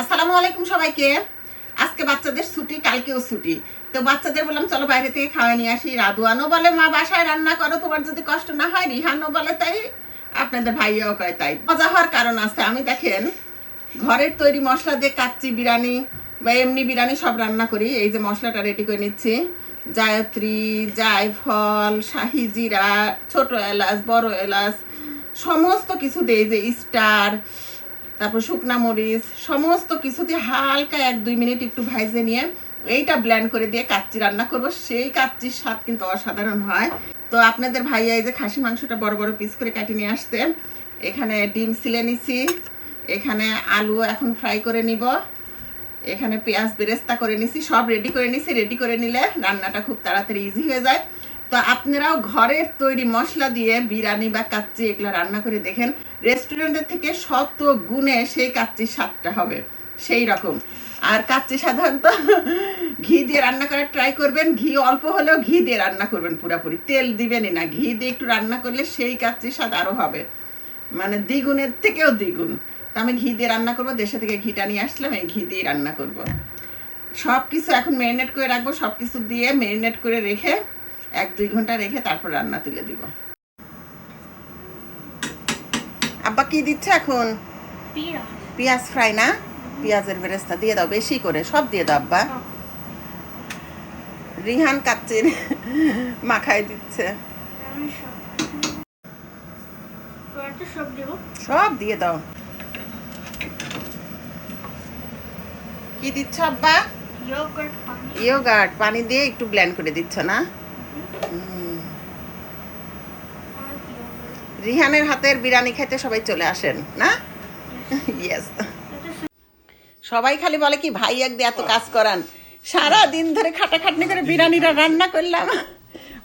আসসালামু আলাইকুম সবাইকে। আজকে বাচ্চাদের ছুটি, কালকেও ছুটি। তো বাচ্চাদের বললাম, চলো বাইরে থেকে খাওয়া নিয়ে আসি। রাদুয়ানও বলে, মা, বাসায় রান্না করো, তোমার যদি কষ্ট না হয়। রিহানও বলে, তাই আপনাদের ভাইয়াও কয় তাই। মজা হওয়ার কারণ আছে। আমি দেখেন, ঘরের তৈরি মশলা দিয়ে কাচ্চি, বিরিয়ানি বা এমনি বিরিয়ানি সব রান্না করি। এই যে মশলাটা রেডি করে নিচ্ছি। জায়ত্রী, জায়ফল, শাহি জিরা, ছোট এলাচ, বড় এলাচ, সমস্ত কিছু দেই যে স্টার তারপর শুকনা মরিচ, সমস্ত কিছু দিয়ে হালকা এক দুই মিনিট একটু ভাইজে নিয়ে এইটা ব্ল্যান্ড করে দিয়ে কাচ্চি রান্না করব। সেই কাচ্চির স্বাদ কিন্তু অসাধারণ হয়। তো আপনাদের ভাইয়া এই যে খাসি মাংসটা বড় বড় পিস করে কাটি নিয়ে আসতে এখানে ডিম সিলে নিছি। এখানে আলু এখন ফ্রাই করে নিব। এখানে পেঁয়াজ বেরেস্তা করে নিছি। সব রেডি করে নিছি। রেডি করে নিলে রান্নাটা খুব তাড়াতাড়ি ইজি হয়ে যায়। তো আপনারাও ঘরের তৈরি মশলা দিয়ে বিরিয়ানি বা কাচ্চি এগুলো রান্না করে দেখেন। রেস্টুরেন্টের থেকে শত গুণে সেই কাচ্চির স্বাদটা হবে, সেই রকম। আর কাচ্চি সাধারণত ঘি দিয়ে রান্না করার ট্রাই করবেন। ঘি অল্প হলেও ঘি দিয়ে রান্না করবেন পুরাপুরি। তেল দিবেনই না, ঘি দিয়ে একটু রান্না করলে সেই কাচ্চির স্বাদ আরও হবে। মানে দ্বিগুণের থেকেও দ্বিগুণ। তো আমি ঘি দিয়ে রান্না করব, দেশে থেকে ঘিটা নিয়ে আসলাম এই ঘি দিয়ে রান্না করব। সব কিছু এখন ম্যারিনেট করে রাখব সব কিছু দিয়ে ম্যারিনেট করে রেখে এক দুই ঘণ্টা রেখে তারপর রান্না তুলে দিব। আব্বা কি দিচ্ছে এখন? পিয়া পেঁয়াজ ফ্রাই না? পেঁয়াজের বেরেস্তা দিয়ে দাও বেশি করে সব দিয়ে দাও আব্বা। রিহান কাচ্চির মাখায় দিচ্ছে। সব দিয়ে দাও। কি দিচ্ছ আব্বা? ইয়োগার্ট পানি। ইয়োগার্ট পানি দিয়ে একটু ব্লেন্ড করে দিচ্ছ না? রিহানের হাতের বিরিয়ানি খাইতে সবাই চলে আসেন না? ইয়েস সবাই খালি বলে কি ভাই এক দিয়ে এত কাজ করান। সারা দিন ধরে খাটাখাটনি করে বিরিয়ানিটা রান্না করলাম।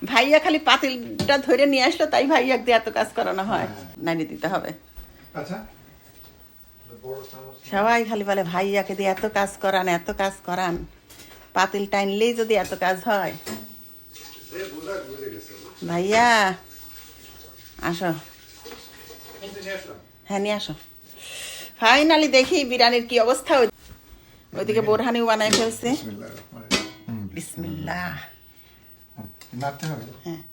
ভাইয়া খালি পাতিলটা ধরে নিয়ে আসলো তাই ভাই এক দিয়ে এত কাজ করানো হয়। নাড়ি দিতে হবে। আচ্ছা। সবাই খালি বলে ভাইয়াকে দিয়ে এত কাজ করান এত কাজ করান। পাতিল টাইনলেই যদি এত কাজ হয়। ভাইয়া আসো। হ্যাঁ নিয়ে আসো। ফাইনালি দেখি বিরিয়ানির কি অবস্থা। ওই- ওইদিকে বোরহানিও বানাই ফেলছে। বিসমিল্লাহ নাড়তে হবে? হ্যাঁ।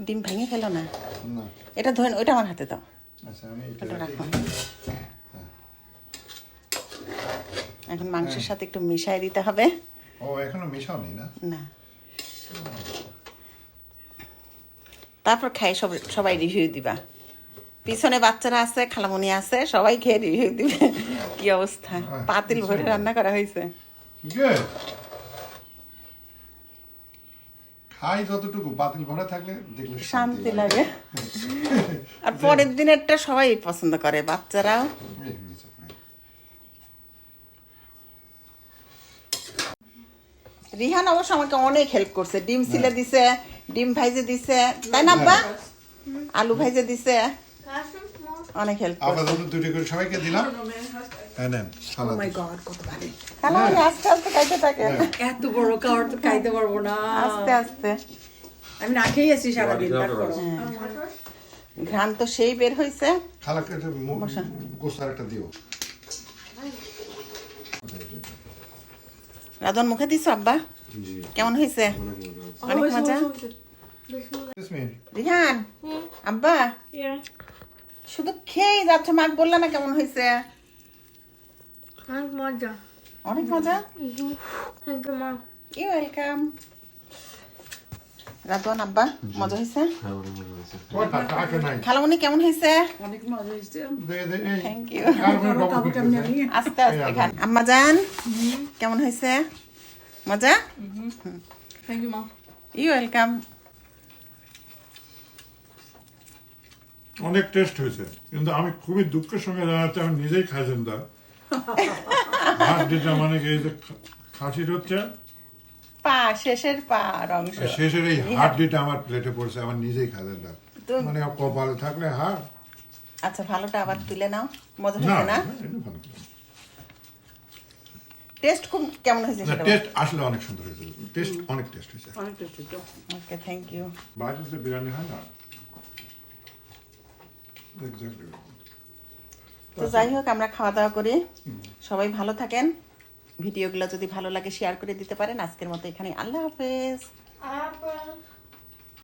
ডিম ভেঙে ফেলো না। না। এটা ধরেন ওইটা আমার হাতে দাও। আচ্ছা। রাখো এখন মাংসের সাথে একটু মিশাই দিতে হবে। ও এখনও মেশাও নেই না। না তারপর খাই সব সবাই রিভিউ দিবা। পিছনে বাচ্চারা আছে খালামনি আছে সবাই খেয়ে রিভিউ দিবে। কি অবস্থা? পাতিল ভরে রান্না করা হয়েছে। খাই যতটুকু বাতিল ভরা থাকলে দেখলে শান্তি লাগে। আর পরের দিনেরটা সবাই পছন্দ করে বাচ্চারাও। রিহান অবশ্য আমাকে অনেক হেল্প করছে। ডিম সিলে দিছে ডিম ভাইজে দিছে। তাই না আব্বা? আলু ভাইজে দিছে. অনেক হেল্প আপাতত দুটি করে সবাইকে দিলাম। হ্যাঁ নেন সালাদ খালামনি আস্তে আস্তে খাইতে থাকে। এত বড় খাবার তো খাইতে পারব না। আস্তে আস্তে। আমি না খেয়ে আছি সারাদিন তারপর। ঘ্রাণ তো সেই বের একটা মু- গোস্তার একটা দিও। রাধন মুখে দিছো আব্বা? কেমন হয়েছে অনেক মজা রিহান? আব্বা? শুধু খেয়েই যাচ্ছে মাক বললা না কেমন হয়েছে? অনেক মজা। অনেক মজা? থ্যাংক ইউ মা ইউ ওয়েলকাম আব্বা মজা হয়েছে? নাই। খালামনি কেমন হয়েছে? অনেক মজা হয়েছে। থ্যাংক ইউ আস্তে আস্তে খান। আম্মা জান কেমন হয়েছে? মজা? থ্যাংক ইউ মা ইউ ওয়েলকাম অনেক টেস্ট হয়েছে। কিন্তু আমি খুবই দুঃখের সঙ্গে জানাচ্ছি আমি নিজেই খাইছেনদার হাত যেটা মানে এই যে খাসির হচ্ছে? পা শেষের পা অংশ। শেষের এই হাড্ডিটা আমার প্লেটে পড়ছে আমার নিজেই খাজানদার তো- মানে কপালে থাকলে হাড় আচ্ছা ভালোটা আবার তুলে নাও। মজা না। টেস্ট খুব কেমন হয়েছে সেটা টেস্ট আসলে অনেক সুন্দর হয়েছে। টেস্ট অনেক টেস্ট হয়েছে। অনেক টেস্ট হয়েছে। ওকে থ্যাংক ইউ বাড়িতে বিরিয়ানি হয় না. তো যাই হোক আমরা খাওয়া দাওয়া করি। সবাই ভালো থাকেন। ভিডিওগুলো যদি ভালো লাগে শেয়ার করে দিতে পারেন। আজকের মতো এখানে আল্লাহ হাফেজ.